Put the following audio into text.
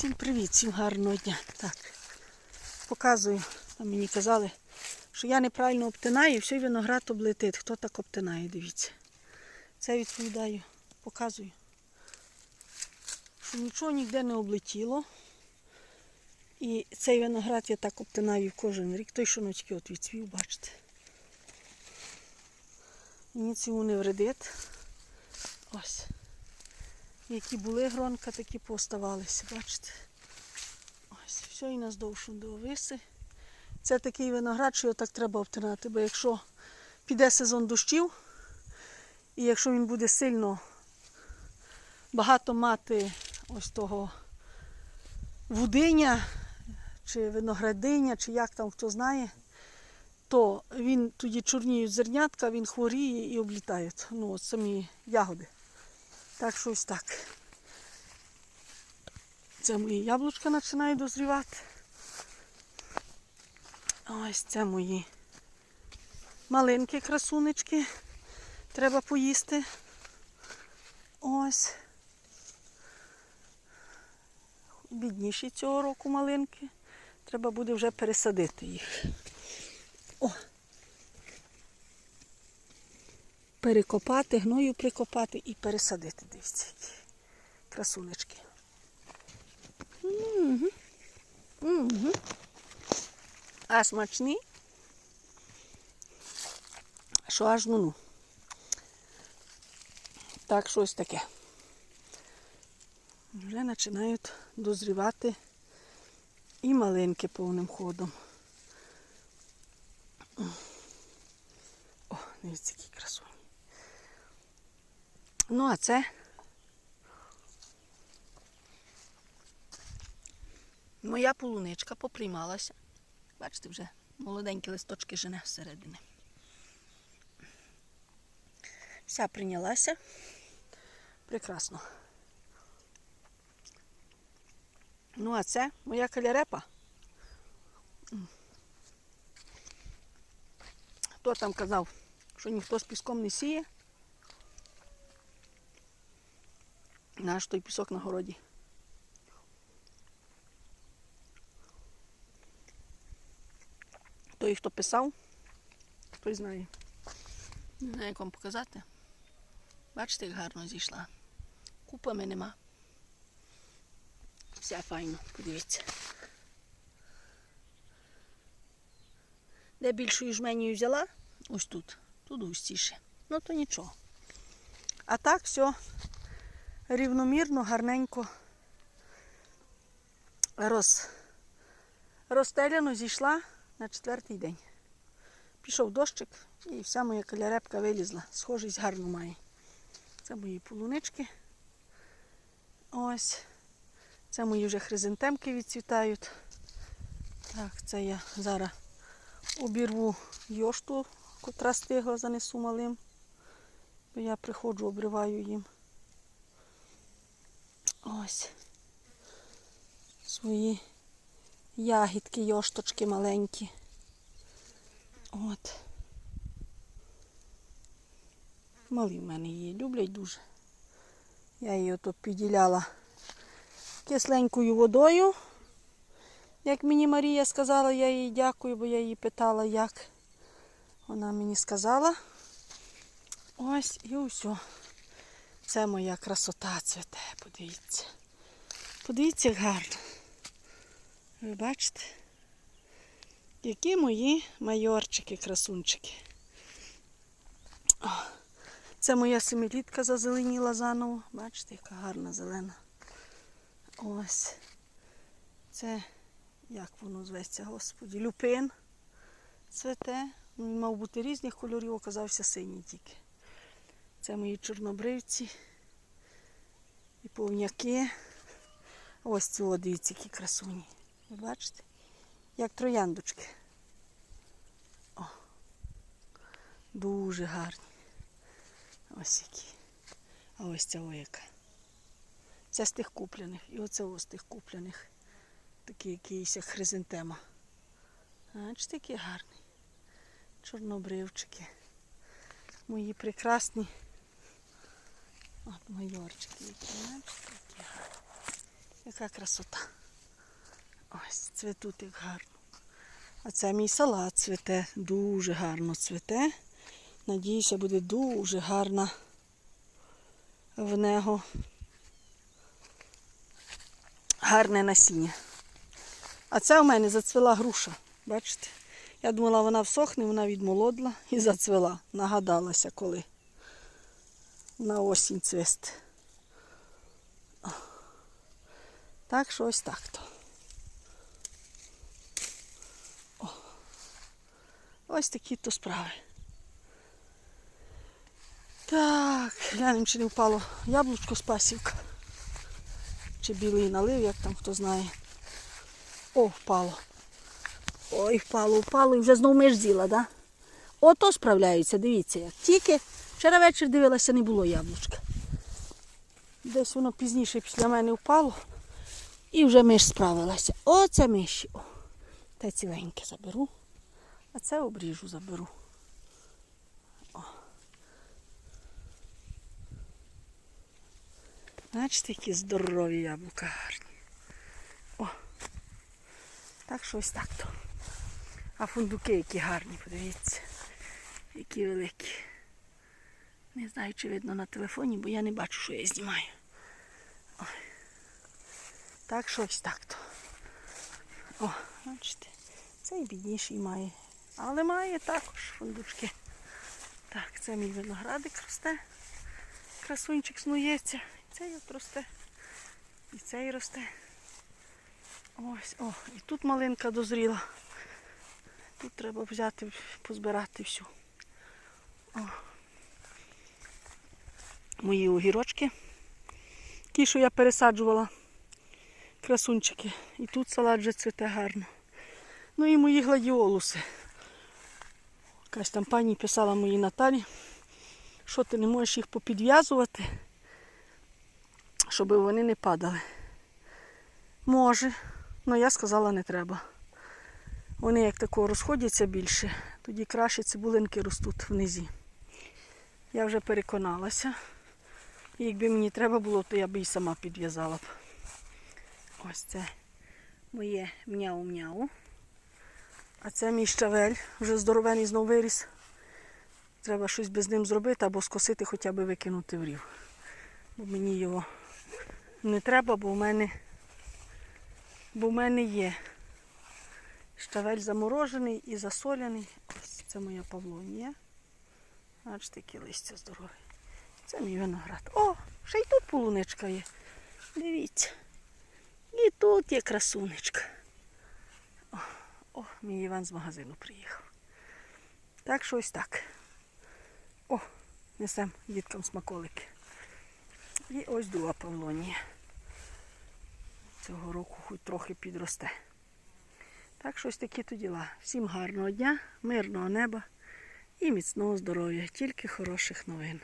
Всім привіт, всім гарного дня. Так, показую. Там мені казали, що я неправильно обтинаю, і все виноград облетить. Хто так обтинає, дивіться. Це відповідаю, показую. Що нічого ніде не облетіло. І цей виноград я так обтинаю кожен рік. Той, що ночки от відцвів, бачите. Мені цього не вредить. Ось. Які були гронка, такі поставалися, бачите? Ось, все і наздовж до виси. Це такий виноград, що його так треба обтинати, бо якщо піде сезон дощів, і якщо він буде сильно багато мати ось того вудиня, чи виноградиня, чи як там хто знає, то він тоді чорніють зернятка, він хворіє і облітають. Ну, от самі ягоди. Так що ось так. Це мої яблучка починають дозрівати. Ось це мої маленькі красунечки. Треба поїсти. Ось. Бідніші цього року малинки. Треба буде вже пересадити їх. О! Перекопати, гною прикопати і пересадити. Дивіться, які красунечки. Угу. Угу. А смачні? Що аж ну ну. Так, щось таке. Вже починають дозрівати і маленькі повним ходом. О, дивіться, які красуні. Ну, а це моя полуничка поприймалася. Бачите, вже молоденькі листочки жене всередині. Вся прийнялася. Прекрасно. Ну, а це моя калярепа. Хто там казав, що ніхто з піском не сіє? Наш той пісок на городі. Той, хто писав, той знає. Не знаю, як вам показати. Бачите, як гарно зійшла. Купами нема. Все файно, подивіться. Де більшою жменію взяла, ось тут, тут густіше. Ну то нічого. А так все рівномірно, гарненько роз, розстеляно зійшла на четвертий день. Пішов дощик і вся моя калярепка вилізла. Схожість гарно має. Це мої полунички. Ось. Це мої вже хризантемки відцвітають. Так, це я зараз обірву йошту, котра стигла, занесу малим. Я приходжу, обриваю їм. Ось. Свої ягідки, йошточки маленькі. От. Малі в мене її люблять дуже. Я її ото підділяла кисленькою водою. Як мені Марія сказала, я їй дякую, бо я її питала, як. Вона мені сказала. Ось і все. Це моя красота цвіте, подивіться. Подивіться, як гарно. Ви бачите? Які мої майорчики, красунчики. О, це моя семилітка зазеленіла заново. Бачите, яка гарна зелена. Ось. Це, як воно зветься, господі, люпин цвете. Він мав бути різних кольорів, оказався синій тільки. Це мої чорнобривці і повняки. Ось ці о, дивіться, які красуні. Ви бачите? Як трояндочки. О, дуже гарні. Ось які. А ось ця ояка. Це з тих купляних. І оце ось з тих купляних. Такий якийсь як хризантема. Бачите, які гарні. Чорнобривчики. Мої прекрасні. От майорчики, які. Яка красота. Ось, цвітуть як гарно. А це мій салат цвіте, дуже гарно цвіте. Надіюся, буде дуже гарна в нього гарне насіння. А це у мене зацвіла груша. Бачите? Я думала, вона всохне, вона відмолодла і зацвіла. Нагадалася, коли на осінь цвісти. Так що ось так то. Ось такі то справи. Так, глянемо, чи не впало яблучко з пасівка. Чи білий налив, як там хто знає. О, впало. Ой, впало, впало і вже знов миш з'їла, да? Ото справляються, дивіться як. Тільки вчора вечір дивилася, не було яблучка. Десь воно пізніше після мене впало. І вже миш справилася. Оце миші. О, те ціленьке заберу. А це обріжу заберу. О. Бачите, які здорові яблука гарні. О. Так що ось так то. А фундуки які гарні, подивіться. Які великі. Не знаю, чи видно на телефоні, бо я не бачу, що я знімаю. Ой. Так що ось так то. О, бачите, цей бідніший має. Але має також фундучки. Так, це мій виноградик росте. Красунчик снується. І цей от росте. І цей росте. Ось, о, і тут малинка дозріла. Тут треба взяти, позбирати всю. О. Мої огірочки. Ті, що я пересаджувала. Красунчики. І тут салат вже цвіте гарно. Ну і мої гладіолуси. Якась там пані писала моїй Наталі, що ти не можеш їх попідв'язувати, щоб вони не падали. Може, але я сказала, не треба. Вони як тако розходяться більше, тоді краще цибулинки ростуть внизі. Я вже переконалася. І якби мені треба було, то я б і сама підв'язала б. Ось це моє м'яу-м'яу. А це мій щавель, вже здоровений знов виріс. Треба щось без ним зробити або скосити, хоча б викинути в рів. Бо мені його не треба, бо в мене, бо в мене є щавель заморожений і засоляний. Ось це моя павлонія. Бачите, які листя здорові. Це мій виноград. О, ще й тут полуничка є. Дивіться. І тут є красунечка. О, о, мій Іван з магазину приїхав. Так що ось так. О, несемо діткам смаколики. І ось друга павлонія. Цього року хоч трохи підросте. Так що ось такі то діла. Всім гарного дня, мирного неба і міцного здоров'я. Тільки хороших новин.